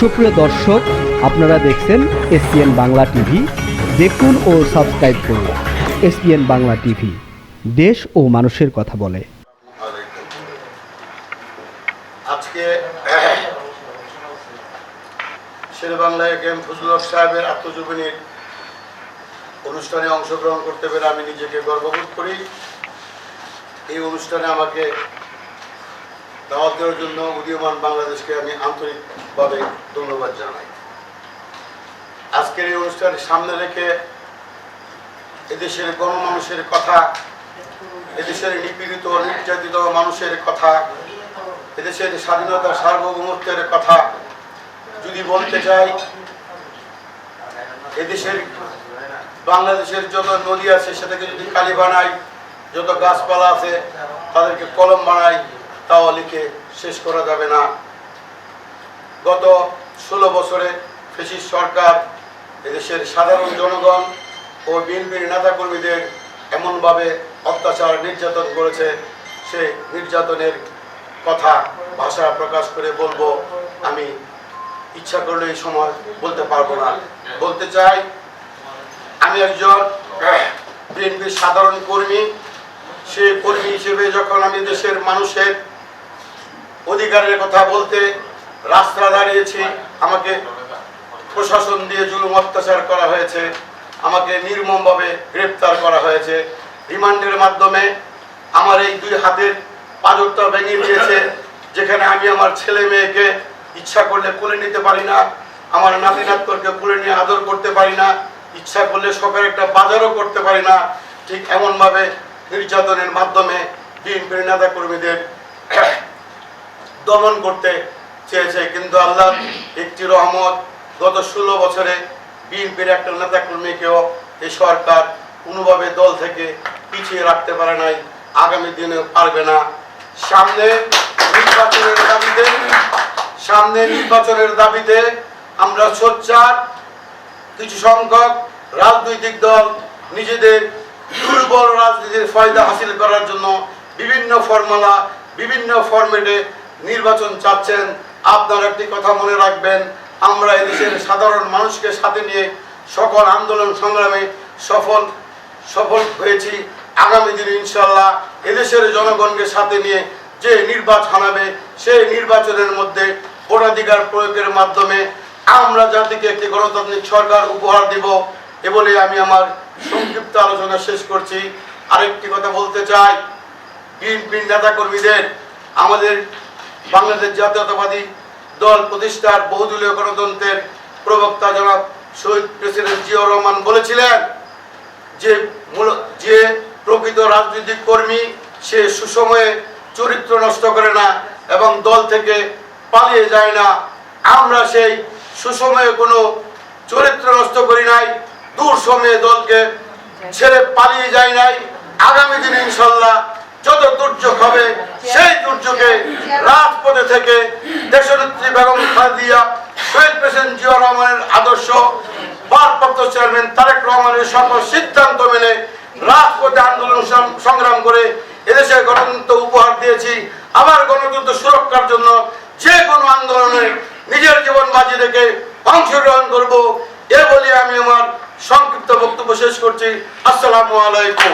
সুপ্রিয় দর্শক, আপনারা দেখছেন এসপিএন বাংলা টিভি। দেখুন ও সাবস্ক্রাইব করুন এসপিএন বাংলা টিভি। দেশ ও মানুষের কথা বলে। আজকে শেরে বাংলায় গেম ফজলুল সাহেবের আত্মজীবনীর অনুষ্ঠানে অংশগ্রহণ করতে পেরে আমি নিজেকে গর্ববোধ করি। এই অনুষ্ঠানে আমাকে দাওয়াত দেওয়ার জন্য উদীয়মান বাংলাদেশকে আমি আন্তরিকভাবে ধন্যবাদ জানাই। আজকের এই অনুষ্ঠানের সামনে রেখে এদেশের গণমানুষের কথা, এদেশের নিপীড়িত, নির্যাতিত মানুষের কথা, এদেশের স্বাধীনতা সার্বভৌমত্বের কথা যদি বলতে চাই, এদেশের বাংলাদেশের যত নদী আছে সেটাকে যদি কালি বানাই, যত গাছপালা আছে তাদেরকে কলম বানাই তাও লিখে শেষ করা যাবে না। গত ষোলো বছরে ফেসিস সরকার এদেশের সাধারণ জনগণ ও বিএনপির নেতাকর্মীদের এমনভাবে অত্যাচার নির্যাতন করেছে, সে নির্যাতনের কথা ভাষা প্রকাশ করে বলব, আমি ইচ্ছা করলে এই সময় বলতে পারব না। বলতে চাই, আমি একজন বিএনপির সাধারণ কর্মী, সে কর্মী হিসেবে যখন আমি দেশের মানুষের অধিকারের কথা বলতে রাস্তা দাঁড়িয়েছি। আমাকে প্রশাসন দিয়ে জুলুম অত্যাচার করা হয়েছে। আমাকে নির্মমভাবে গ্রেপ্তার করা হয়েছে। রিমান্ডের মাধ্যমে আমার এই দুই হাতের পাজরটা ভেঙে দিয়েছে। যেখানে আমি আমার ছেলে মেয়েকে ইচ্ছা করলে কোলে নিতে পারি না, আমার নাতি নাতকরকে কোলে নিয়ে আদর করতে পারি না, ইচ্ছা করলে সকালে একটা বাজারও করতে পারি না। ঠিক এমনভাবে নির্যাতনের মাধ্যমে বিএনপির নেতা কর্মীদের দমন করতে চেয়েছে, কিন্তু আল্লাহ একটি রহমত গত ষোলো বছরে বিএনপির একটা নেতা কর্মীকেও এই সরকার কোনোভাবে দল থেকে পিছিয়ে রাখতে পারে নাই, আগামী দিনে পারবে না। সামনে নির্বাচনের দাবিতে, সামনে নির্বাচনের দাবিতে আমরা সোচ্চার, কিছু সংখ্যক রাজনৈতিক দল নিজেদের দুর্বল রাজনীতির ফায়দা হাসিল করার জন্য বিভিন্ন ফর্মুলা, বিভিন্ন ফরম্যাটে নির্বাচন চাচ্ছেন, আপনার একটি কথা মনে রাখবেন, আমরা এদেশের সাধারণ মানুষকে সাথে নিয়ে সকল আন্দোলন সংগ্রামে সফল সফল হয়েছি। আগামী দিনে ইনশাল্লাহ এদেশের জনগণকে সাথে নিয়ে যে নির্বাচন হবে, সেই নির্বাচনের মধ্যে ভোটাধিকার প্রয়োগের মাধ্যমে আমরা জাতিকে একটি গণতান্ত্রিক সরকার উপহার দিব এ বলে আমি আমার সংক্ষিপ্ত আলোচনা শেষ করছি। আরেকটি কথা বলতে চাই, বিএনপির নেতাকর্মীদের, আমাদের বাংলাদেশ জাতীয়তাবাদী দল প্রতিষ্ঠার বহুদলীয় গণতন্ত্রের প্রবক্তা জনাব শহীদ প্রেসিডেন্ট জিয়াউর রহমান বলেছিলেন যে মূল যে প্রকৃত রাজনৈতিক কর্মী সে সুসময়ে চরিত্র নষ্ট করে না এবং দল থেকে পালিয়ে যায় না। আমরা সেই সুসময়ে কোনো চরিত্র নষ্ট করি নাই, দূর সময়ে দলকে ছেড়ে পালিয়ে যায় নাই। আগামী দিনে ইনশাল্লাহ যত দুর্যোগ হবে, সেই দুর্যোগে রাজপথে থেকে দেশনেত্রী বেগম খালেদিয়া শহীদ প্রেসিডেন্ট জিয়া রহমানের আদর্শ ভারপ্রাপ্ত চেয়ারম্যান তারেক রহমানের সকল সিদ্ধান্ত মেনে রাজপথে আন্দোলন সংগ্রাম করে এদেশের গণতন্ত্র উপহার দিয়েছি। আবার গণতন্ত্র সুরক্ষার জন্য যে কোনো আন্দোলনে নিজের জীবন বাজি রেখে অংশগ্রহণ করব, এ বলে আমি আমার সংক্ষিপ্ত বক্তব্য শেষ করছি। আসসালামু আলাইকুম।